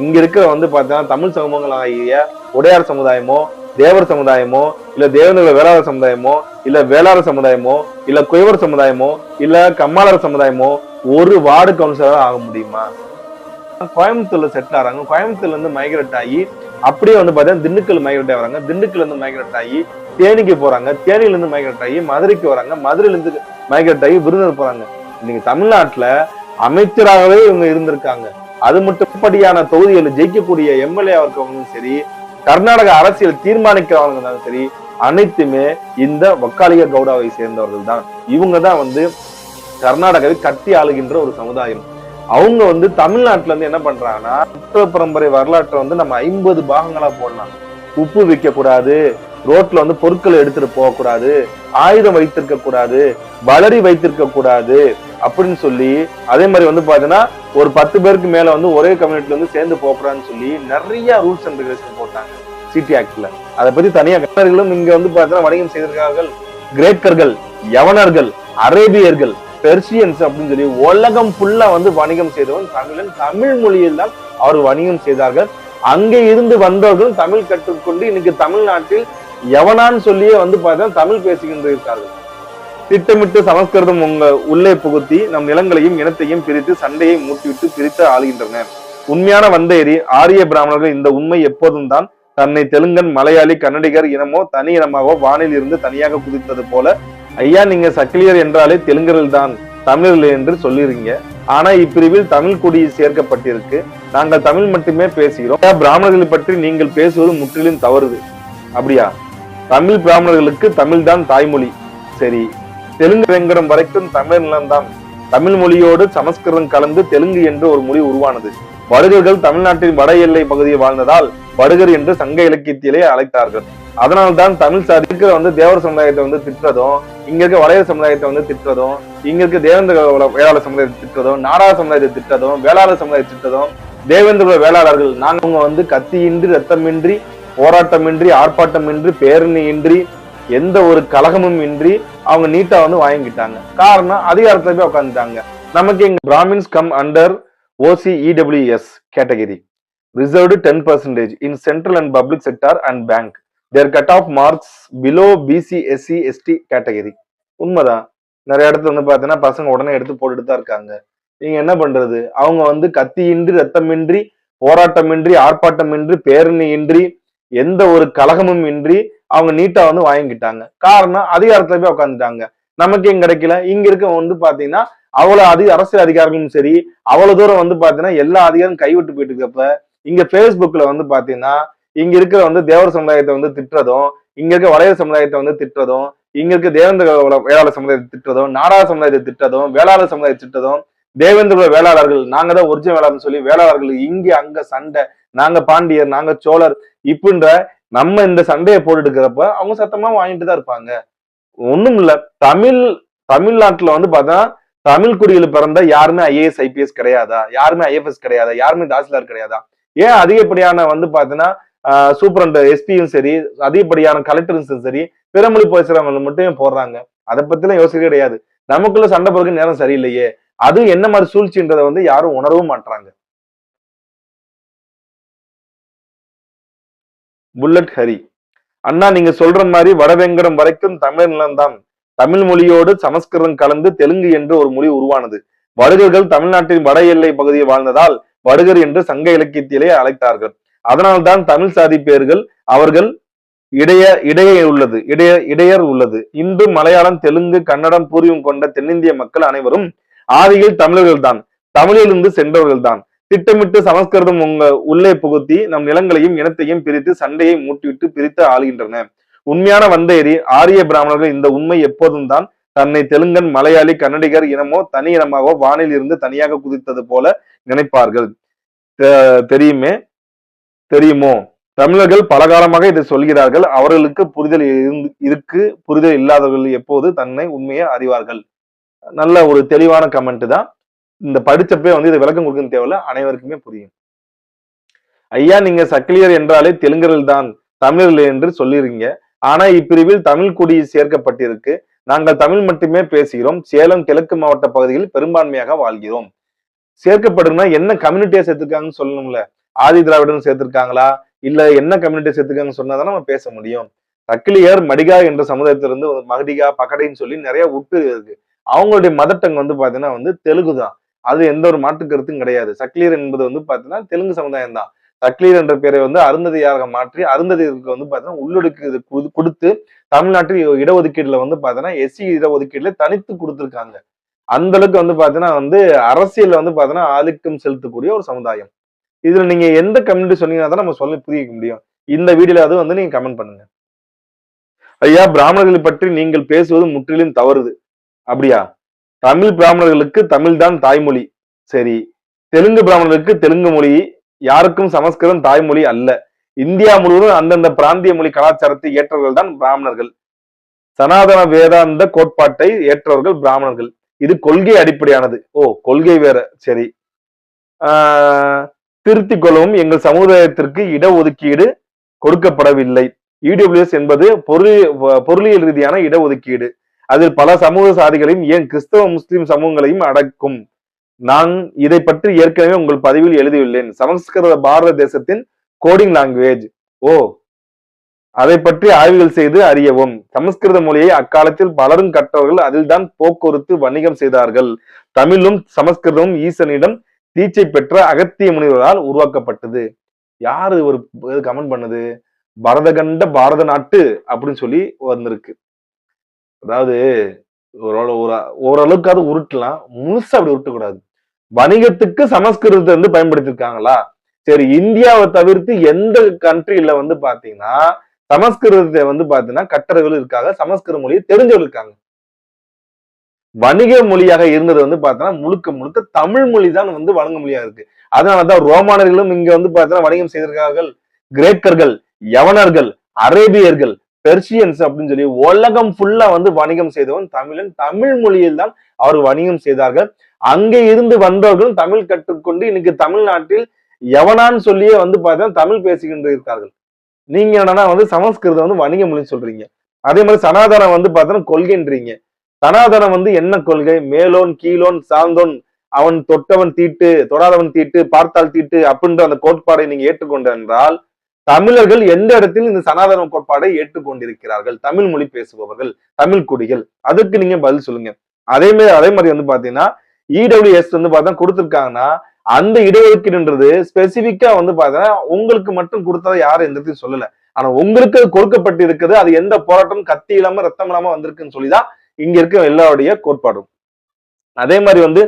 இங்க இருக்கிற வந்து பாத்தீங்கன்னா தமிழ் சமூகங்கள் ஆகிய உடையார் சமுதாயமோ தேவர் சமுதாயமோ இல்ல தேவநல வேளாளர் சமுதாயமோ இல்ல வேளாளர் சமுதாயமோ இல்ல குயவர் சமுதாயமோ இல்ல கம்மாளர் சமுதாயமோ ஒரு வார்டு கவுன்சிலரா ஆக முடியுமா? கோயம்புத்தூர்ல செட்டில் ஆறாங்க. கோயம்புத்தூர்ல இருந்து மைக்ரேட் ஆகி அப்படியே வந்து பாத்தீங்கன்னா திண்டுக்கல் மைக்ரேட் ஆகிறாங்க. திண்டுக்கல்ல இருந்து மைக்ரேட் ஆகி தேனிக்கு போறாங்க. தேனியில இருந்து மைக்ரேட் ஆகி மதுரைக்கு வராங்க. மதுரையில இருந்து மைக்ரேட் ஆகி விருந்தர் போறாங்க. இன்னைக்கு தமிழ்நாட்டுல அமைச்சராகவே இவங்க இருந்திருக்காங்க. அது மட்டும்படியான தொகுதிகளில் ஜெயிக்கக்கூடிய எம்எல்ஏ இருக்கவங்களும் சரி கர்நாடக அரசியல் தீர்மானிக்கிறவங்க சரி அனைத்துமே இந்த வக்காலிக கவுடாவை சேர்ந்தவர்கள் தான். இவங்க தான் வந்து கர்நாடகாவை கட்டி ஆளுகின்ற ஒரு சமுதாயம். அவங்க வந்து தமிழ்நாட்டுல இருந்து என்ன பண்றாங்கன்னா உத்தர பரம்பரை வரலாற்றை வந்து நம்ம ஐம்பது பாகங்களா போடலாம். உப்பு விற்க கூடாது ரோட்ல வந்து பொருட்களை எடுத்துட்டு போகக்கூடாது ஆயுதம் வைத்திருக்க கூடாது வளரி வைத்திருக்க கூடாது அப்படின்னு சொல்லி அதே மாதிரி வந்து பாத்தீங்கன்னா ஒரு பத்து பேருக்கு மேல வந்து ஒரே கம்யூனிட்டில வந்து சேர்ந்து போகக்கூடாதுன்னு சொல்லி நிறைய ரூல்ஸ் அண்ட் ரெகுலேஷன் போட்டாங்க சிட்டி ஆக்ட்ல அதை பத்தி தனியா கட்டர்களும் இங்க வந்து பாத்தீங்கன்னா வணிகம் செய்திருக்கார்கள் கிரேக்கர்கள் யவனர்கள் அரேபியர்கள் பெர்சியன்ஸ் அப்படின்னு சொல்லி உலகம் ஃபுல்லா வந்து வணிகம் செய்தவன் தமிழன். தமிழ் மொழியில் தான் அவர் வணிகம் செய்தார்கள். அங்கே இருந்து வந்தவர்களும் தமிழ் கற்றுக்கொண்டு இன்னைக்கு தமிழ்நாட்டில் எவனான்னு சொல்லியே வந்து பார்த்தா தமிழ் பேசுகின்ற இருக்கார்கள். திட்டமிட்டு சமஸ்கிருதம் உங்க உள்ளே புகுத்தி நம் நிலங்களையும் இனத்தையும் பிரித்து சண்டையை மூட்டிவிட்டு பிரித்து ஆளுகின்றனர். உண்மையான வந்தேரி ஆரிய பிராமணர்கள் இந்த உண்மை எப்போதும் தான் தன்னை தெலுங்கன் மலையாளி கன்னடிகர் இனமோ தனி இனமாகவோ வானில் இருந்து தனியாக குதித்தது போல. ஐயா நீங்க சக்கிலியர் என்றாலே தெலுங்கர்கள் தான் தமிழர்கள் என்று சொல்லிருங்க ஆனா இப்பிரிவில் தமிழ் குடி சேர்க்கப்பட்டிருக்கு. நாங்கள் தமிழ் மட்டுமே பேசுகிறோம். பிராமணர்களை பற்றி நீங்கள் பேசுவது முற்றிலும் தவறுது. அப்படியா? தமிழ் பிராமணர்களுக்கு தமிழ் தான் தாய்மொழி. சரி தெலுங்கு வெங்கடம் வரைக்கும் தமிழ் நிலம்தான். தமிழ் மொழியோடு சமஸ்கிருதம் கலந்து தெலுங்கு என்று ஒரு மொழி உருவானது. வடுகர்கள் தமிழ்நாட்டின் வட எல்லை பகுதியில் வாழ்ந்ததால் வடுகர் என்று சங்க இலக்கியத்திலே அழைத்தார்கள். அதனால்தான் தமிழ் சார் வந்து தேவர் சமுதாயத்தை வந்து திட்டுறதும் இங்க இருக்க வளையர் சமுதாயத்தை வந்து திட்டுறதும் இங்க இருக்க தேவேந்திர வேளாளர் சமுதாயத்தை திட்டுறதும் நாடாள சமுதாயத்தை திட்டதும் வேளாளர் சமுதாயத்தை திட்டதும் தேவேந்திர வேளாளர்கள் நாங்க அவங்க வந்து கத்தியின்றி ரத்தமின்றி போராட்டமின்றி ஆர்ப்பாட்டமின்றி பேரணியின்றி எந்த ஒரு கலகமும் இன்றி அவங்க நீட்டா வந்து வாங்கிக்கிட்டாங்க. காரணம் அதிகாரத்துல போய் உட்காந்துட்டாங்க நமக்கு எங்க Brahmins come under OC EWS category reserved ten percentage in central and public sector and bank their cut off marks below BC SC ST category உண்மைதான். நிறைய இடத்துல வந்து பார்த்தீங்கன்னா பசங்க உடனே எடுத்து போட்டுட்டு தான் இருக்காங்க. நீங்க என்ன பண்றது? அவங்க வந்து கத்தியின்றி ரத்தமின்றி போராட்டமின்றி ஆர்ப்பாட்டமின்றி பேரணியின்றி எந்த ஒரு கலகமும் இன்றி அவங்க நீட்டா வந்து வாங்கிக்கிட்டாங்க. காரணம் அதிகாரத்துல போய் உட்காந்துட்டாங்க நமக்கு எங்க கிடைக்கல? இங்க இருக்க வந்து பாத்தீங்கன்னா அவ்வளவு அதிக அரசியல் அதிகாரிகளும் சரி அவ்வளவு தூரம் வந்து பாத்தீங்கன்னா எல்லா அதிகாரம் கைவிட்டு போயிட்டு இருக்கப்ப இங்க பேஸ்புக்ல வந்து பாத்தீங்கன்னா இங்க இருக்கிற வந்து தேவர் சமுதாயத்தை வந்து திட்டுறதும் இங்க இருக்க வளையர் சமுதாயத்தை வந்து திட்டுறதும் இங்க இருக்க தேவேந்திர வேளாளர் சமுதாயத்தை திட்டுறதும் நாடார் சமுதாயத்தை திட்டதும் வேளாளர் சமுதாயத்தை திட்டதும் தேவேந்திர வேளாளர்கள் நாங்க தான் ஒரிஜினல் வேளாளர்னு சொல்லி வேளாளர்கள் இங்க அங்க சண்டை நாங்க பாண்டியர் நாங்க சோழர் இப்படின்ற நம்ம இந்த சண்டையை போட்டுட்டு அவங்க சத்தமா வாங்கிட்டு தான் இருப்பாங்க. ஒண்ணும் இல்ல. தமிழ் தமிழ்நாட்டுல வந்து பார்த்தா தமிழ் குடியில் பிறந்த யாருமே ஐஏஎஸ் ஐபிஎஸ் கிடையாதா? யாருமே ஐஎஃப்எஸ் கிடையாதா? யாருமே தாசில்தார் கிடையாதா? ஏன் அதிகப்படியான வந்து பாத்தீங்கன்னா சூப்பரண்ட் எஸ்பியும் சரி அதிகப்படியான கலெக்டரும் சரி பிறமொழி பேசுறவங்க மட்டும் போடுறாங்க. அதை பத்திலாம் யோசிக்க கிடையாது. நமக்குள்ள சண்டை போறதுக்கு நேரம் சரியில்லையே. அது என்ன மாதிரி சூழ்ச்சின்றதை வந்து யாரும் உணரவும் மாட்டாங்க புல்லட் ஹரி அண்ணா நீங்க சொல்ற மாதிரி வடவேங்கடம் வரைக்கும் தமிழ் நிலம்தான். தமிழ் மொழியோடு சமஸ்கிருதம் கலந்து தெலுங்கு என்று ஒரு மொழி உருவானது. வடுகர்கள் தமிழ்நாட்டின் வட எல்லை பகுதியில் வாழ்ந்ததால் வடுகர் என்று சங்க இலக்கியத்திலே அழைத்தார்கள். அதனால்தான் தமிழ் சாதி பேர்கள் அவர்கள் இடைய இடையே உள்ளது இடைய இடையர் உள்ளது. இந்து மலையாளம் தெலுங்கு கன்னடம் பூர்வம் கொண்ட தென்னிந்திய மக்கள் அனைவரும் ஆதியில் தமிழர்கள் தான் தமிழிலிருந்து சென்றவர்கள் தான் திட்டமிட்டு சமஸ்கிருதம் உங்க உள்ளே புகுத்தி நம் நிலங்களையும் இனத்தையும் பிரித்து சண்டையை மூட்டிவிட்டு பிரித்து ஆளுகின்றன. உண்மையான வந்தேரி ஆரிய பிராமணர்கள் இந்த உண்மை எப்போதும் தான் தன்னை தெலுங்கன் மலையாளி கன்னடிகர் இனமோ தனி இனமாகவோ வானில் இருந்து தனியாக குதித்தது போல நினைப்பார்கள். தெ- தெரியுமே? தெரியுமோ? தமிழர்கள் பலகாலமாக இதை சொல்கிறார்கள். அவர்களுக்கு புரிதல் இருக்கு. புரிதல் இல்லாதவர்கள் எப்போது தன்னை உண்மையை அறிவார்கள்? நல்ல ஒரு தெளிவான கமெண்ட் தான். இந்த படிச்சப்பே வந்து இது விளக்கம் கொடுக்கணும் தேவையில்ல அனைவருக்குமே புரியும். ஐயா நீங்க சக்கிலியர் என்றாலே தெலுங்கர்கள் தான் தமிழர்கள் என்று சொல்லிருங்க ஆனா இப்பிரிவில் தமிழ் குடி சேர்க்கப்பட்டிருக்கு. நாங்கள் தமிழ் மட்டுமே பேசுகிறோம். சேலம் கிழக்கு மாவட்ட பகுதியில் பெரும்பான்மையாக வாழ்கிறோம். சேர்க்கப்படுதுன்னா என்ன கம்யூனிட்டியா சேர்த்துருக்காங்கன்னு சொல்லணும்ல? ஆதி திராவிடன் சேர்த்திருக்காங்களா? இல்ல என்ன கம்யூனிட்டியை சேர்த்திருக்காங்கன்னு சொன்னாதான் நம்ம பேச முடியும். தக்கிலியர் மடிகா என்ற சமுதாயத்திலிருந்து மகடிகா பகடைன்னு சொல்லி நிறைய உட்பிரிவு இருக்கு. அவங்களுடைய மதட்டங் வந்து பாத்தீங்கன்னா வந்து தெலுங்கு தான் அது எந்த ஒரு மாற்று கருத்தும் கிடையாது. சக்லீர் என்பது வந்து பாத்தீங்கன்னா தெலுங்கு சமுதாயம் தான் சக்லீர் என்ற பேரை வந்து அருந்ததியாக மாற்றி அருந்ததியருக்கு வந்து பாத்தீங்கன்னா உள்ளொடுக்கு இது கொடுத்து தமிழ்நாட்டில் இடஒதுக்கீடுல வந்து பாத்தீங்கன்னா எஸ்சி இடஒதுக்கீடுல தனித்து கொடுத்துருக்காங்க. அந்த அளவுக்கு வந்து பாத்தீங்கன்னா வந்து அரசியல் வந்து பாத்தீங்கன்னா ஆதிக்கம் செலுத்தக்கூடிய ஒரு சமுதாயம். இதுல நீங்க எந்த கம்யூனிட்டி சொன்னீங்கன்னா தான் நம்ம சொல்லி புரிவிக்க முடியும். இந்த வீடியோல அது வந்து நீங்க கமெண்ட் பண்ணுங்க. ஐயா பிராமணர்களை பற்றி நீங்கள் பேசுவது முற்றிலும் தவறுது. அப்படியா? தமிழ் பிராமணர்களுக்கு தமிழ் தான் தாய்மொழி. சரி தெலுங்கு பிராமணர்களுக்கு தெலுங்கு மொழி யாருக்கும் சமஸ்கிருதம் தாய்மொழி அல்ல. இந்தியா முழுவதும் அந்தந்த பிராந்திய மொழி கலாச்சாரத்தை ஏற்றவர்கள் தான் பிராமணர்கள். சனாதன வேதாந்த கோட்பாட்டை ஏற்றவர்கள் பிராமணர்கள். இது கொள்கை அடிப்படையானது. ஓ கொள்கை வேற. சரி. திருத்தி கொள்ளவும் எங்கள் சமுதாயத்திற்கு இடஒதுக்கீடு கொடுக்கப்படவில்லை. இடபிள்யூஎஸ் என்பது பொருள் பொருளியல் ரீதியான இடஒதுக்கீடு. அதில் பல சமூக சாதிகளையும் ஏன் கிறிஸ்தவ முஸ்லிம் சமூகங்களையும் அடக்கும். நான் இதை பற்றி ஏற்கனவே உங்கள் பதிவில் எழுதியுள்ளேன். சமஸ்கிருத பாரத தேசத்தின் கோடிங் லாங்குவேஜ் ஓ அதை பற்றி ஆய்வுகள் செய்து அறியவும். சமஸ்கிருத மொழியை அக்காலத்தில் பலரும் கற்றவர்கள் அதில்தான் போக்குவரத்து வணிகம் செய்தார்கள். தமிழும் சமஸ்கிருதமும் ஈசனிடம் தீட்சை பெற்ற அகத்திய முனிவரால் உருவாக்கப்பட்டது. யாரு ஒரு கமெண்ட் பண்ணது? பரதகண்ட பாரத நாட்டு அப்படின்னு சொல்லி வந்திருக்கு. அதாவது ஓரளவு ஒரு- ஓரளவுக்கு அது உருட்டலாம். முழுசா அப்படி உருட்டக்கூடாது. வணிகத்துக்கு சமஸ்கிருதத்தை வந்து பயன்படுத்திருக்காங்களா சரி இந்தியாவை தவிர்த்து எந்த கண்ட்ரில வந்து பாத்தீங்கன்னா சமஸ்கிருதத்தை வந்து பாத்தீங்கன்னா கற்றவர்கள் இருக்காங்க. சமஸ்கிருத மொழியை தெரிஞ்சவர்கள் இருக்காங்க. வணிக மொழியாக இருந்தது வந்து பாத்தீங்கன்னா முழுக்க முழுக்க தமிழ் மொழி தான் வந்து வழங்க மொழியா இருக்கு. அதனாலதான் ரோமானர்களும் இங்க வந்து பாத்தீங்கன்னா வணிகம் செய்திருக்கார்கள் கிரேக்கர்கள் யவனர்கள் அரேபியர்கள் பெர்சியன்ஸ் அப்படின்னு சொல்லி உலகம் ஃபுல்லா வந்து வணிகம் செய்தவன் தமிழன். தமிழ் மொழியில் தான் அவர் வணிகம் செய்தார்கள். அங்கே இருந்து வந்தவர்களும் தமிழ் கற்றுக்கொண்டு இன்னைக்கு தமிழ்நாட்டில் எவனான்னு சொல்லியே வந்து பார்த்தா தமிழ் பேசுகின்ற இருக்கார்கள். நீங்க என்னன்னா வந்து சமஸ்கிருதம் வந்து வணிக மொழின்னு சொல்றீங்க. அதே மாதிரி சனாதனம் வந்து பார்த்தோன்னா கொள்கைன்றீங்க. சனாதனம் வந்து என்ன கொள்கை? மேலோன் கீழோன் சார்ந்தோன் அவன் தொட்டவன் தீட்டு தொடாதவன் தீட்டு பார்த்தால் தீட்டு அப்படின்ற அந்த கோட்பாடை நீங்க ஏற்றுக்கொண்ட என்றால் தமிழர்கள் எந்த இடத்தில் இந்த சனாதன கோட்பாடை ஏற்றுக்கொண்டிருக்கிறார்கள்? தமிழ் மொழி பேசுபவர்கள் தமிழ் குடிகள் அதுக்கு நீங்க பதில் சொல்லுங்க. அதே மாதிரி அதே மாதிரி வந்து பாத்தீங்கன்னா இடபிள்யூஎஸ் வந்து பார்த்தா கொடுத்துருக்காங்கன்னா அந்த இடஒதுக்கீடுன்றது ஸ்பெசிபிக்கா வந்து பார்த்தீங்கன்னா உங்களுக்கு மட்டும் கொடுத்ததை யாரும் எந்த இடத்தையும் சொல்லல. ஆனா உங்களுக்கு கொடுக்கப்பட்டு இருக்குது அது எந்த போராட்டம் கத்தி இல்லாம ரத்தம் இல்லாம வந்திருக்குன்னு சொல்லிதான் இங்க இருக்க எல்லாருடைய கோட்பாடும். அதே மாதிரி வந்து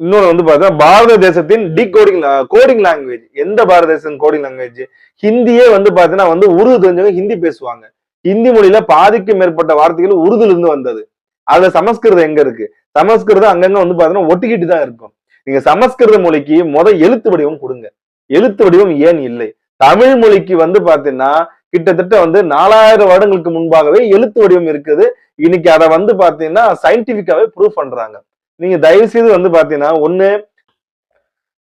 இன்னொன்று இன்னொரு வந்து பார்த்தா பாரத தேசத்தின் டி கோடிங் கோடிங் லாங்குவேஜ் எந்த பாரத தேசம் கோடிங் லாங்குவேஜ் ஹிந்தியே வந்து பாத்தீங்கன்னா வந்து உருது தெரிஞ்சவங்க ஹிந்தி பேசுவாங்க. ஹிந்தி மொழியில பாதிக்கும் மேற்பட்ட வார்த்தைகள் உருதுல இருந்து வந்தது. அதுல சமஸ்கிருதம் எங்க இருக்கு? சமஸ்கிருதம் அங்கங்க வந்து பாத்தீங்கன்னா ஒட்டிக்கிட்டு தான் இருக்கும். நீங்க சமஸ்கிருத மொழிக்கு முத எழுத்து வடிவம் கொடுங்க. எழுத்து வடிவம் ஏன் இல்லை? தமிழ் மொழிக்கு வந்து பாத்தீங்கன்னா கிட்டத்தட்ட வந்து நாலாயிரம் வருடங்களுக்கு முன்பாகவே எழுத்து வடிவம் இருக்குது. இன்னைக்கு அதை வந்து பாத்தீங்கன்னா சயின்டிபிக்காவே ப்ரூவ் பண்றாங்க. நீங்க தயவு செய்து வந்து பாத்தீங்கன்னா ஒண்ணு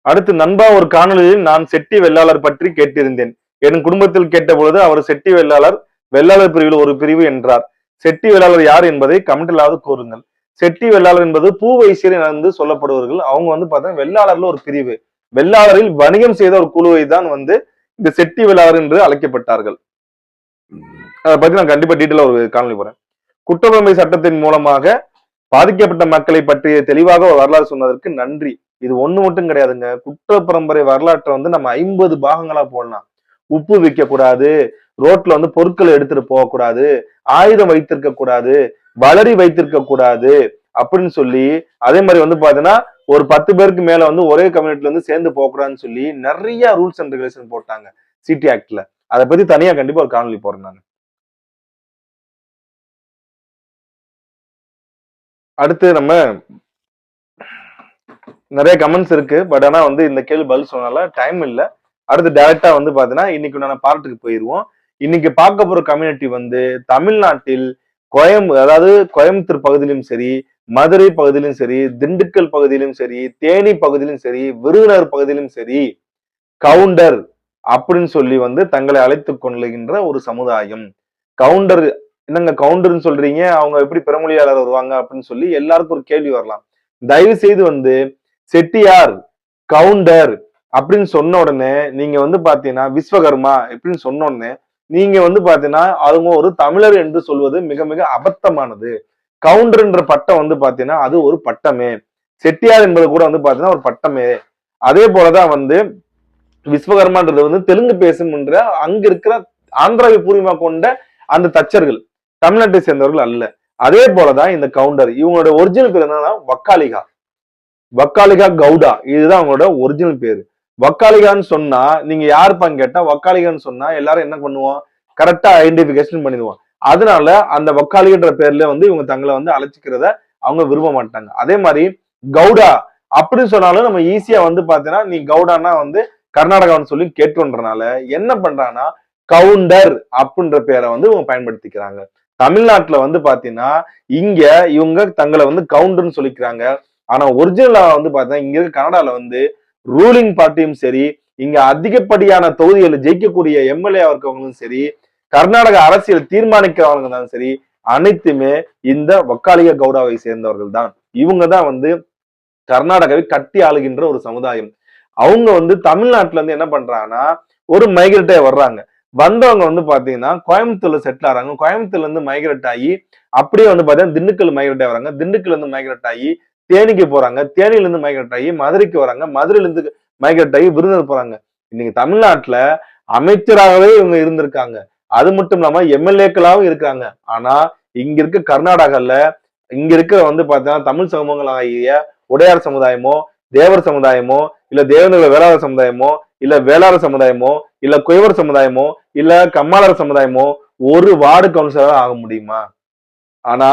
அடுத்து நண்பா ஒரு காணொலியில் நான் செட்டி வெள்ளாளர் பற்றி கேட்டிருந்தேன். என் குடும்பத்தில் கேட்ட பொழுது அவர் செட்டி வெள்ளாளர் வெள்ளாளர் பிரிவில் ஒரு பிரிவு என்றார். செட்டி வெள்ளாளர் யார் என்பதை கமெண்டிலாவது கூறுங்கள். செட்டி வெள்ளாளர் என்பது பூ வைசியர் என்று சொல்லப்படுவார்கள் அவங்க வந்து பார்த்தீங்கன்னா வெள்ளாளர்ல ஒரு பிரிவு. வெள்ளாளரில் வணிகம் செய்த ஒரு குழுவை தான் வந்து இந்த செட்டி வெள்ளாளர் என்று அழைக்கப்பட்டார்கள். அதை பத்தி நான் கண்டிப்பா டீட்டெயிலா ஒரு காணொலி போறேன். குற்றப்புறமை சட்டத்தின் மூலமாக பாதிக்கப்பட்ட மக்களை பற்றிய தெளிவாக ஒரு வரலாறு சொன்னதற்கு நன்றி. இது ஒண்ணு மட்டும் கிடையாதுங்க. குற்ற பரம்பரை வரலாற்றை வந்து நம்ம ஐம்பது பாகங்களா போடலாம். உப்பு விற்க கூடாது ரோட்ல வந்து பொருட்களை எடுத்துட்டு போகக்கூடாது ஆயுதம் வைத்திருக்க கூடாது வளரி வைத்திருக்க கூடாது அப்படின்னு சொல்லி அதே மாதிரி வந்து பாத்தீங்கன்னா ஒரு பத்து பேருக்கு மேல வந்து ஒரே கம்யூனிட்டில வந்து சேர்ந்து போகக்கூடாதுன்னு சொல்லி நிறைய ரூல்ஸ் அண்ட் ரெகுலேஷன் போட்டாங்க. சிட்டி ஆக்ட்ல அதை பத்தி தனியா கண்டிப்பா ஒரு காணொலி போறேன் நான். அடுத்து நம்ம நிறைய கமெண்ட்ஸ் இருக்கு பட் ஆனா வந்து இந்த கேள்வி பதில் சொன்னால டைம் இல்ல. அடுத்து டைரக்டா வந்து பாத்தீங்கன்னா இன்னைக்கு நான் பார்ட்டுக்கு போயிருவோம். இன்னைக்கு பார்க்க போற கம்யூனிட்டி வந்து தமிழ்நாட்டில் கோயம் அதாவது கோயம்புத்தூர் பகுதியிலும் சரி மதுரை பகுதியிலும் சரி திண்டுக்கல் பகுதியிலும் சரி தேனி பகுதியிலும் சரி விருதுநகர் பகுதியிலும் சரி கவுண்டர் அப்படின்னு சொல்லி வந்து தங்களை அழைத்து கொள்ளுகின்ற ஒரு சமுதாயம். கவுண்டர் என்னங்க கவுண்டர்னு சொல்றீங்க? அவங்க எப்படி பெருமொழியாளர் வருவாங்க அப்படின்னு சொல்லி எல்லாருக்கும் ஒரு கேள்வி வரலாம். தயவு செய்து வந்து செட்டியார் கவுண்டர் அப்படின்னு சொன்ன உடனே நீங்க வந்து பாத்தீங்கன்னா விஸ்வகர்மா இப்படின்னு சொன்ன உடனே நீங்க வந்து பாத்தீங்கன்னா அவங்க ஒரு தமிழர் என்று சொல்வது மிக மிக அபத்தமானது. கவுண்டர்ன்ற பட்டம் வந்து பாத்தீங்கன்னா அது ஒரு பட்டமே. செட்டியார் என்பது கூட வந்து பாத்தீங்கன்னா ஒரு பட்டமே. அதே போலதான் வந்து விஸ்வகர்மான்றது வந்து தெலுங்கு பேசும்ன்ற அங்க இருக்கிற ஆந்திராவை பூர்வமா கொண்ட அந்த தச்சர்கள். தமிழ்நாட்டை சேர்ந்தவர்கள் அல்ல. அதே போலதான் இந்த கவுண்டர். இவங்களோட ஒரிஜினல் பேர் என்னன்னா வக்காலிகா வக்காலிகா கவுடா. இதுதான் அவங்களோட ஒரிஜினல் பேர். வக்காலிகான்னு சொன்னா நீங்க யாருப்பான்னு கேட்டா வக்காலிகான்னு சொன்னா எல்லாரும் என்ன பண்ணுவோம்? கரெக்டா ஐடென்டிபிகேஷன் பண்ணிடுவோம். அதனால அந்த வக்காலிகன்ற பேர்ல வந்து இவங்க தங்களை வந்து அழைச்சிக்கிறத அவங்க விரும்ப மாட்டாங்க. அதே மாதிரி கவுடா. அப்படின்னு சொன்னாலும் நம்ம ஈஸியா வந்து பாத்தீங்கன்னா நீ கவுடானா வந்து கர்நாடகான்னு சொல்லி கேட்டுன்றனால என்ன பண்றாங்கன்னா கவுண்டர் அப்படின்ற பேரை வந்து இவங்க பயன்படுத்திக்கிறாங்க. தமிழ்நாட்டுல வந்து பாத்தீங்கன்னா இங்க இவங்க தங்களை வந்து கவுண்டர்னு சொல்லிக்கிறாங்க. ஆனா ஒரிஜினலா வந்து பாத்தீங்கன்னா இங்க இருக்க கனடால வந்து ரூலிங் பார்ட்டியும் சரி இங்க அதிகப்படியான தொகுதிகளை ஜெயிக்கக்கூடிய எம்எல்ஏ இருக்கவங்களும் சரி கர்நாடக அரசியல் தீர்மானிக்கிறவங்க தான் சரி அனைத்துமே இந்த வக்காலிக கவுடாவை சேர்ந்தவர்கள் தான். இவங்க தான் வந்து கர்நாடகாவை கட்டி ஆளுகின்ற ஒரு சமுதாயம். அவங்க வந்து தமிழ்நாட்டுல இருந்து என்ன பண்றாங்கன்னா ஒரு மைக்ரேட்டே வர்றாங்க. வந்தவங்க வந்து பாத்தீங்கன்னா கோயம்புத்தூர்ல செட்டில் ஆறாங்க. கோயம்புத்தூர்ல இருந்து மைக்ரேட் ஆகி அப்படியே வந்து பாத்தீங்கன்னா திண்டுக்கல் மைக்ரேட் ஆகிறாங்க. திண்டுக்கல்ல இருந்து மைக்ரேட் ஆகி தேனிக்கு போறாங்க. தேனியில இருந்து மைக்ரேட் ஆகி மதுரைக்கு வராங்க. மதுரையில இருந்து மைக்ரேட் ஆகி விருதுநகர் போறாங்க. இன்னைக்கு தமிழ்நாட்டுல அமைச்சராகவே இவங்க இருந்திருக்காங்க. அது மட்டும் இல்லாம எம்எல்ஏக்களாகவும் இருக்காங்க ஆனா இங்க இருக்க கர்நாடகால இங்க இருக்கிற வந்து பாத்தீங்கன்னா தமிழ் சமூகங்கள் ஆகிய உடையார் சமுதாயமோ தேவர் சமுதாயமோ இல்ல தேவநல வேளாளர் சமுதாயமோ இல்ல வேளாளர் சமுதாயமோ இல்ல குயவர் சமுதாயமோ இல்ல கம்மாளர் சமுதாயமோ ஒரு வார்டு கவுன்சிலரா ஆக முடியுமா? ஆனா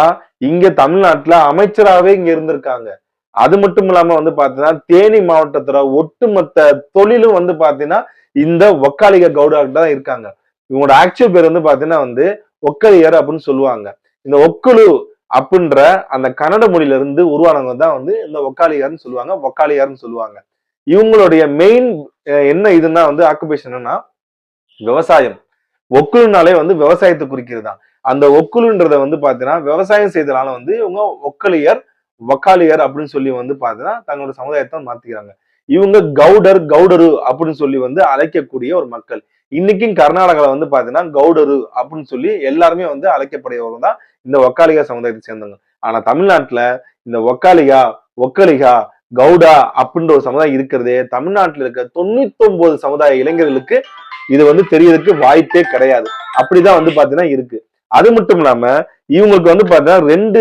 இங்க தமிழ்நாட்டுல அமைச்சராகவே இங்க இருந்திருக்காங்க. அது மட்டும் இல்லாம வந்து பாத்தீங்கன்னா தேனி மாவட்டத்துல ஒட்டுமொத்த தொழிலும் வந்து பாத்தீங்கன்னா இந்த ஒக்காலிக கவுடா தான் இருக்காங்க. இவங்களோட ஆக்சுவல் பேர் வந்து பாத்தீங்கன்னா வந்து ஒக்கலியர் அப்படின்னு சொல்லுவாங்க. இந்த ஒக்குழு அப்படின்ற அந்த கன்னட மொழியில இருந்து உருவானவங்க தான் வந்து இந்த ஒக்காலியார்னு சொல்லுவாங்க. ஒக்காலியார்னு சொல்லுவாங்க. இவங்களுடைய மெயின் என்ன இதுன்னா வந்து ஆக்குபேஷன் என்னன்னா விவசாயம். ஒக்குழுனாலே வந்து விவசாயத்தை குறிக்கிறது தான் அந்த ஒக்குழுன்றத வந்து பாத்தீங்கன்னா விவசாயம் செய்தனால வந்து இவங்க ஒக்கலியர் வக்காலியர் அப்படின்னு சொல்லி வந்து பாத்தீங்கன்னா தங்களோட சமுதாயத்தை மாத்திக்கிறாங்க. இவங்க கவுடர் கவுடரு அப்படின்னு சொல்லி வந்து அழைக்கக்கூடிய ஒரு மக்கள். இன்னைக்கும் கர்நாடகால வந்து பாத்தீங்கன்னா கவுடரு அப்படின்னு சொல்லி எல்லாருமே வந்து அழைக்கப்படுறவங்க தான் இந்த ஒக்காலிகா சமுதாயத்தை சேர்ந்தவங்க. ஆனா தமிழ்நாட்டுல இந்த ஒக்காலிகா ஒக்கலிகா கவுடா அப்படின்ற ஒரு சமுதாயம் இருக்கிறதே. தமிழ்நாட்டில் இருக்க தொண்ணூத்தி ஒன்பது சமுதாய இளைஞர்களுக்கு இது வந்து தெரியறதுக்கு வாய்ப்பே கிடையாது. அப்படிதான் வந்து பாத்தீங்கன்னா இருக்கு. அது மட்டும் இல்லாம இவங்களுக்கு வந்து பாத்தீங்கன்னா ரெண்டு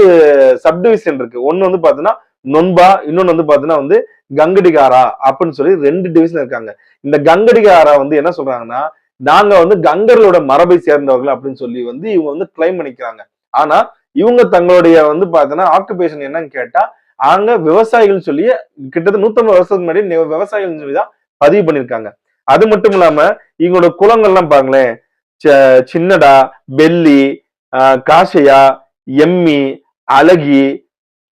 சப்டிவிஷன் இருக்கு. ஒன்னு வந்து பாத்தீங்கன்னா நொன்பா இன்னொன்னு வந்து பாத்தீங்கன்னா வந்து கங்கடிகாரா அப்படின்னு சொல்லி ரெண்டு டிவிஷன் இருக்காங்க. இந்த கங்கடிகாரா வந்து என்ன சொல்றாங்கன்னா நாங்க வந்து கங்கர்களோட மரபை சேர்ந்தவர்கள் அப்படின்னு சொல்லி வந்து இவங்க வந்து கிளைம் பண்ணிக்கிறாங்க. ஆனா இவங்க தங்களுடைய வந்து பாத்தீங்கன்னா ஆக்குபேஷன் என்னன்னு கேட்டா அங்க விவசாயிகள் சொல்லி கிட்டத்தட்ட நூத்தம்பது வருஷத்துக்கு முன்னாடி விவசாயிகள் சொல்லி தான் பதிவு பண்ணிருக்காங்க அது மட்டும் இல்லாம இவங்களோட குளங்கள்லாம் பாருங்களேன். ச- சின்னடா பெல்லி காசையா காஷையா எம்மி அழகி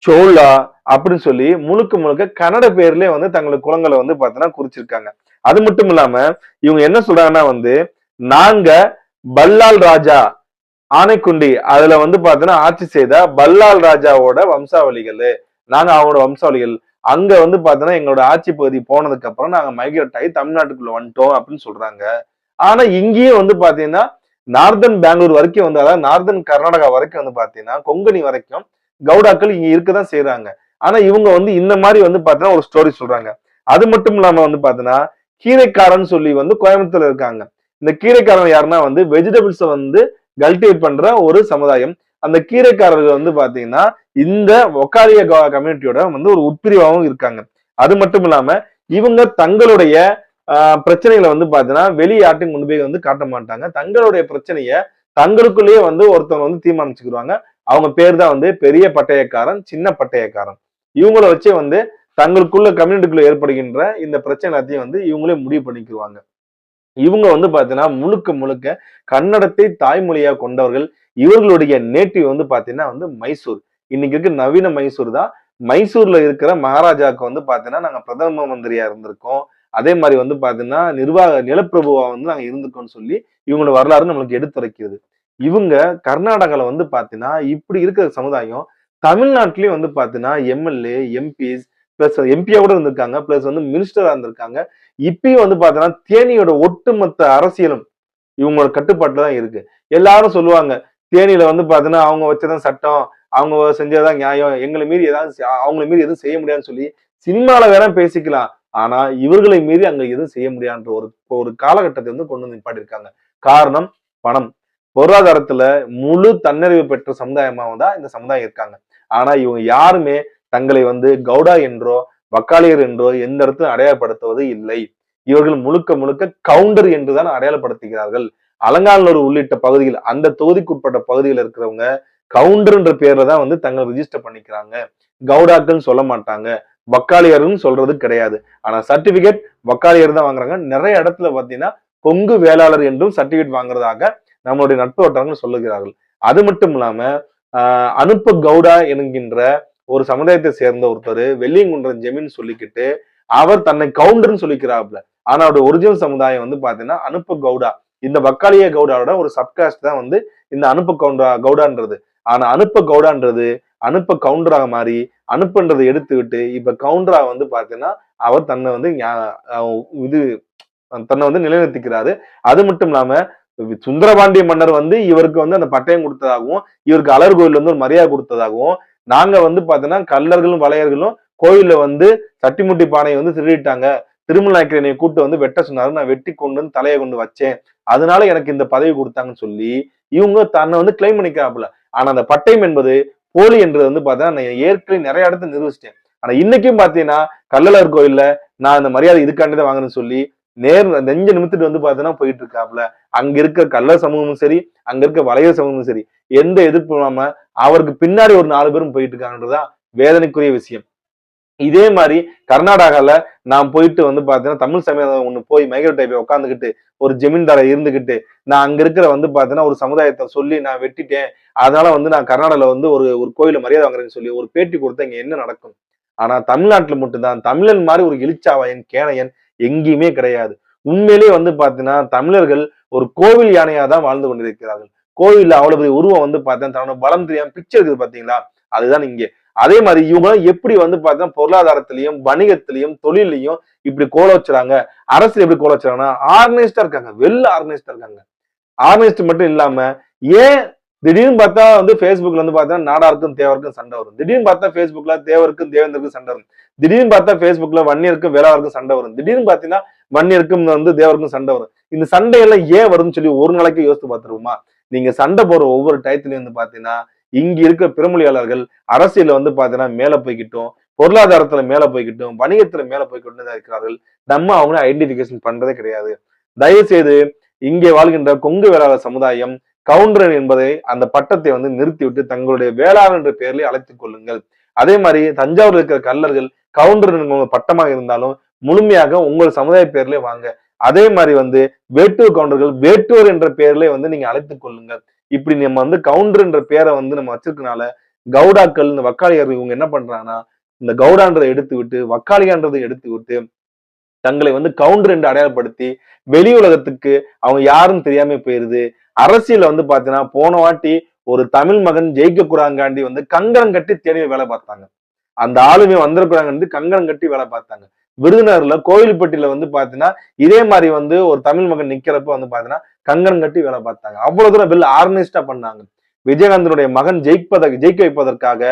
சோழா அப்படின்னு சொல்லி முழுக்க முழுக்க கன்னட பேர்லயே வந்து தங்களோட குளங்களை வந்து பார்த்தோன்னா குறிச்சிருக்காங்க. அது மட்டும் இல்லாம இவங்க என்ன சொல்றாங்கன்னா வந்து நாங்க பல்லால் ராஜா ஆனைக்குண்டி அதுல வந்து பாத்தீங்கன்னா ஆட்சி செய்த பல்லால் ராஜாவோட வம்சாவளிகள். நாங்க அவங்களோட வம்சாவளிகள் அங்க வந்து பாத்தீங்கன்னா எங்களோட ஆட்சி பகுதி போனதுக்கு அப்புறம் நாங்க மைக்ரேட் ஆகி தமிழ்நாட்டுக்குள்ள வந்துட்டோம் அப்படின்னு சொல்றாங்க. ஆனா இங்கேயும் வந்து பாத்தீங்கன்னா நார்தன் பெங்களூர் வரைக்கும் வந்து அதாவது நார்தன் கர்நாடகா வரைக்கும் வந்து பாத்தீங்கன்னா கொங்கணி வரைக்கும் கவுடாக்கள் இங்க இருக்கதான் செய்யறாங்க ஆனா இவங்க வந்து இந்த மாதிரி வந்து பாத்தீங்கன்னா ஒரு ஸ்டோரி சொல்றாங்க. அது மட்டும் இல்லாம வந்து பாத்தீங்கன்னா கீரைக்காரன் சொல்லி வந்து கோயம்புத்தூர்ல இருக்காங்க. இந்த கீரைக்காரன் யாருன்னா வந்து வெஜிடபிள்ஸை வந்து கல்டிவேட் பண்ற ஒரு சமுதாயம். அந்த கீரைக்காரர்கள் வந்து பாத்தீங்கன்னா இந்த ஒக்காரிய கம்யூனிட்டியோட வந்து ஒரு உட்பிரிவாகவும் இருக்காங்க. அது மட்டும் இல்லாம இவங்க தங்களுடைய பிரச்சனைகளை வந்து பாத்தீங்கன்னா வெளி யார்ட்டையும் கொண்டு போய் வந்து காட்ட மாட்டாங்க. தங்களுடைய பிரச்சனைய தங்களுக்குள்ளேயே வந்து ஒருத்தவங்க வந்து தீர்மானிச்சுக்கிடுவாங்க. அவங்க பேர் தான் வந்து பெரிய பட்டயக்காரன் சின்ன பட்டயக்காரன். இவங்கள வச்சே வந்து தங்களுக்குள்ள கம்யூனிட்டிக்குள்ள ஏற்படுகின்ற இந்த பிரச்சனை எல்லாத்தையும் வந்து இவங்களே முடிவு பண்ணிக்கிடுவாங்க. இவங்க வந்து பார்த்தீங்கன்னா முழுக்க முழுக்க கன்னடத்தை தாய்மொழியாக கொண்டவர்கள். இவர்களுடைய நேட்டிவ் வந்து பார்த்தீங்கன்னா வந்து மைசூர். இன்னைக்கு இருக்க நவீன மைசூர் தான். மைசூர்ல இருக்கிற மகாராஜாவுக்கு வந்து பார்த்தீங்கன்னா நாங்கள் பிரதம மந்திரியா இருந்திருக்கோம். அதே மாதிரி வந்து பார்த்தீங்கன்னா நிர்வாக நிலப்பிரபுவா வந்து நாங்கள் இருந்திருக்கோம்னு சொல்லி இவங்களோட வரலாறு நம்மளுக்கு எடுத்துரைக்கிறது. இவங்க கர்நாடகாவில் வந்து பார்த்தீங்கன்னா இப்படி இருக்கிற சமுதாயம் தமிழ்நாட்டிலையும் வந்து பார்த்தீங்கன்னா எம்எல்ஏ எம்பிஸ் பிளஸ் எம்பியா கூட இருந்திருக்காங்க. பிளஸ் வந்து மினிஸ்டரா இருந்திருக்காங்க. இப்பயும் வந்து பாத்தீங்கன்னா தேனியோட ஒட்டுமொத்த அரசியலும் இவங்களோட கட்டுப்பாட்டுல தான் இருக்கு. எல்லாரும் சொல்லுவாங்க தேனியில வந்து பாத்தீங்கன்னா அவங்க வச்சதான் சட்டம் அவங்க செஞ்சதான் நியாயம் எங்களை மீறி ஏதாவது அவங்கள அவங்களை மீறி எதுவும் செய்ய முடியாதுன்னு சொல்லி சினிமால வேற பேசிக்கலாம். ஆனா இவர்களை மீறி அங்க எதுவும் செய்ய முடியாதுன்ற ஒரு ஒரு காலகட்டத்தை வந்து கொண்டு வந்து நிப்பாட்டிருக்காங்க காரணம் பணம். பொருளாதாரத்துல முழு தன்னறிவு பெற்ற சமுதாயமாக தான் இந்த சமுதாயம் இருக்காங்க. ஆனா இவங்க யாருமே தங்களை வந்து கவுடா என்றோ வக்காளியர் என்றோ எந்த இடத்துல அடையாளப்படுத்துவது இல்லை. இவர்கள் முழுக்க முழுக்க கவுண்டர் என்றுதான் அடையாளப்படுத்துகிறார்கள். அலங்காநல்லூர் உள்ளிட்ட பகுதிகள் அந்த தொகுதிக்குட்பட்ட பகுதியில் இருக்கிறவங்க கவுண்டர்ன்ற பேர்ல தான் வந்து தங்களை ரிஜிஸ்டர் பண்ணிக்கிறாங்க. கவுடாக்கள் சொல்ல மாட்டாங்க. வக்காளியர்னு சொல்றது கிடையாது. ஆனா சர்டிபிகேட் வக்காலியர் தான் வாங்குறாங்க. நிறைய இடத்துல பாத்தீங்கன்னா கொங்கு வேளாளர் என்றும் சர்டிபிகேட் வாங்குறதாக நம்மளுடைய நட்பு வட்டாரங்கள் சொல்லுகிறார்கள். அது மட்டும் இல்லாம அனுப்ப கவுடா என்கின்ற ஒரு சமுதாயத்தை சேர்ந்த ஒருத்தர் வெள்ளியங்குன்றம் ஜெமின் சொல்லிக்கிட்டு அவர் தன்னை கவுண்டர்னு சொல்லிக்கிறாப்ல ஆனா அவருடைய ஒரிஜினல் சமுதாயம் வந்து பாத்தீங்கன்னா அனுப்ப கவுடா. இந்த வக்காலிய கவுடாவோட ஒரு சப்காஸ்ட் தான் வந்து இந்த அனுப்ப கவுண்டா கவுடான்றது. ஆனா அனுப்ப கவுடான்றது அனுப்ப கவுண்டராக மாறி அனுப்புன்றதை எடுத்துக்கிட்டு இப்ப கவுண்டரா வந்து பாத்தீங்கன்னா அவர் தன்னை வந்து இது தன்னை வந்து நிலைநிறுத்திக்கிறாரு. அது மட்டும் இல்லாம சுந்தரபாண்டிய மன்னர் வந்து இவருக்கு வந்து அந்த பட்டயம் கொடுத்ததாகவும் இவருக்கு அலர் கோயில் வந்து ஒரு மரியாதை கொடுத்ததாகவும் நாங்க வந்து பாத்தீங்கன்னா கல்லர்களும் வளையர்களும் கோயில்ல வந்து சட்டிமுட்டி பானையை வந்து திருடிட்டாங்க. திருமல் நாயக்கர் கூட்டு வந்து வெட்ட சொன்னாரு. நான் வெட்டி கொண்டு வந்து தலையை கொண்டு வச்சேன். அதனால எனக்கு இந்த பதவி கொடுத்தாங்கன்னு சொல்லி இவங்க தன்னை வந்து கிளைம் பண்ணிக்கிறாப்புல. ஆனா அந்த பட்டயம் என்பது போலி என்றது வந்து பார்த்தா நான் ஏற்கனவே நிறைய இடத்துல நிரூபிச்சிட்டேன். ஆனா இன்னைக்கும் பாத்தீங்கன்னா கல்லலர் கோயில்ல நான் இந்த மரியாதை இதுக்காண்டி தான் வாங்கணும்னு சொல்லி நேர் நெஞ்ச நிமித்துட்டு வந்து பார்த்தீங்கன்னா போயிட்டு இருக்காப்புல. அங்க இருக்க கல்ல சமூகமும் சரி அங்க இருக்க வளைய சமூகமும் சரி எந்த எதிர்ப்பு இல்லாம அவருக்கு பின்னாடி ஒரு நாலு பேரும் போயிட்டு இருக்காங்கன்றதுதான் வேதனைக்குரிய விஷயம். இதே மாதிரி கர்நாடகால நான் போயிட்டு வந்து பாத்தீங்கன்னா தமிழ் சமயம் ஒண்ணு போய் மைக்ரோ டைப்பை உட்காந்துக்கிட்டு ஒரு ஜமீன்தாரை இருந்துகிட்டு நான் அங்க இருக்கிற வந்து பாத்தீங்கன்னா ஒரு சமுதாயத்தை சொல்லி நான் வெட்டிட்டேன். அதனால வந்து நான் கர்நாடகால வந்து ஒரு ஒரு கோயில மரியாதை வாங்குறேன்னு சொல்லி ஒரு பேட்டி கொடுத்தா இங்க என்ன நடக்கும்? ஆனா தமிழ்நாட்டுல மட்டும்தான். தமிழன் மாதிரி ஒரு இழிச்சாவாயன் கேனையன் எங்கேயுமே கிடையாது. உண்மையிலேயே வந்து பாத்தீங்கன்னா தமிழர்கள் ஒரு கோவில் யானையா தான் வாழ்ந்து கொண்டிருக்கிறார்கள். கோவில்ல அவ்வளவு பெரிய உருவம் வந்து பார்த்தா தன்னோட பலம் தெரியாம பிச்சை இருக்குது பாத்தீங்களா அதுதான் இங்கே. அதே மாதிரி இவங்க எப்படி வந்து பார்த்தீங்கன்னா பொருளாதாரத்திலையும் வணிகத்திலையும் தொழிலையும் இப்படி கோல வச்சுறாங்க? அரசு எப்படி கோல வச்சுறாங்கன்னா ஆர்கனைஸ்டா இருக்காங்க. வெல் ஆர்கனைஸ்டா இருக்காங்க. ஆர்கனைஸ்ட் மட்டும் இல்லாம ஏன் திடீர்னு பார்த்தா வந்து ஃபேஸ்புக்ல வந்து பார்த்தா நாடாருக்கும் தேவருக்கும் சண்டை வரும். திடீர்னு பார்த்தா ஃபேஸ்புக்ல தேவருக்கும் தேவேந்தருக்கும் சண்டை வரும். திடீர்னு பார்த்தா ஃபேஸ்புக்ல வன்னியருக்கும் வேளாருக்கும் சண்டை வரும். திடீர்னு பார்த்தீங்கன்னா வன்னியருக்கும் வந்து தேவருக்கும் சண்டை வரும். இந்த சண்டையெல்லாம் ஏன் வரும்னு சொல்லி ஒரு நாளைக்கு யோசித்து பார்த்துருவோமா? நீங்க சண்டை போற ஒவ்வொரு டயத்துலயும் வந்து பாத்தீங்கன்னா இங்க இருக்க பெருமொழியாளர்கள் அரசியல வந்து பாத்தீங்கன்னா மேல போய்கிட்டும் பொருளாதாரத்துல மேல போய்கிட்டும் வணிகத்துல மேல போய்கிட்டும் தான் இருக்கிறார்கள். நம்ம அவங்கள ஐடென்டிபிகேஷன் பண்றதே கிடையாது. தயவு செய்து இங்கே வாழ்கின்ற கொங்கு வேளாளர் சமுதாயம் கவுண்டர் என்பதை அந்த பட்டத்தை வந்து நிறுத்திவிட்டு தங்களுடைய வேளாளர் என்ற பெயரில் அழைத்துக் கொள்ளுங்கள். அதே மாதிரி தஞ்சாவூர் இருக்கிற கல்லர்கள் கவுண்டர் பட்டமாக இருந்தாலும் முழுமையாக உங்கள் சமுதாய பேர்லயே வாங்க. அதே மாதிரி வந்து வேட்டூர் கவுண்டர்கள் வேட்டூர் என்ற பெயர்ல வந்து நீங்க அழைத்துக் கொள்ளுங்கள். இப்படி நம்ம வந்து கவுண்டர் என்ற பேரை வந்து நம்ம வச்சிருக்கனால கவுடாக்கள் இந்த வக்காளியர்கள் இவங்க என்ன பண்றாங்கன்னா இந்த கவுடான்றதை எடுத்து விட்டு வக்காளியான்றதை எடுத்து விட்டு தங்களை வந்து கவுண்டர் என்று அடையாளப்படுத்தி வெளி உலகத்துக்கு அவங்க யாருன்னு தெரியாம போயிருது. அரசியல வந்து பாத்தீங்கன்னா போன வாட்டி ஒரு தமிழ் மகன் ஜெயிக்க கூடாங்காண்டி வந்து கங்கணம் கட்டி தேடி வேலை பார்த்தாங்க. அந்த ஆளுமே வந்திருக்கிறாங்க கங்கணம் கட்டி வேலை பார்த்தாங்க. விருதுநகர்ல கோவில்பட்டியில வந்து பாத்தீங்கன்னா இதே மாதிரி வந்து ஒரு தமிழ் மகன் நிக்கிறப்ப வந்து பாத்தீங்கன்னா கங்கன் கட்டி வேலை பார்த்தாங்க. அவ்வளவு தூரம் வெல் ஆர்கனைஸ்டா பண்ணாங்க. விஜயகாந்தனுடைய மகன் ஜெயிப்பத ஜெயிக்க வைப்பதற்காக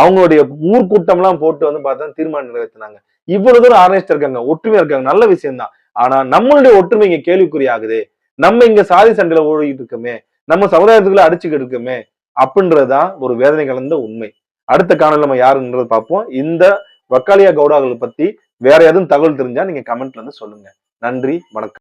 அவங்களுடைய ஊர்க்கூட்டம் எல்லாம் போட்டு வந்து பார்த்தா தீர்மானம் நிறைவேற்றினாங்க. இவ்வளவு தூரம் ஆர்கனைஸ்டா இருக்காங்க ஒற்றுமையா இருக்காங்க. நல்ல விஷயம் தான் ஆனா நம்மளுடைய ஒற்றுமை இங்க கேள்விக்குறியாகுது. நம்ம இங்க சாதி சண்டையில ஓடிட்டு இருக்கோமே நம்ம சமுதாயத்துக்குள்ள அடிச்சுக்கிட்டு இருக்கோமே அப்படின்றதுதான் ஒரு வேதனை கலந்த உண்மை. அடுத்த காணொலி நம்ம யாருன்றது பார்ப்போம். இந்த வக்காலியா கவுடாக்களை பத்தி வேற எதுவும் தகவல் தெரிஞ்சா நீங்க கமெண்ட்ல வந்து சொல்லுங்க. நன்றி வணக்கம்.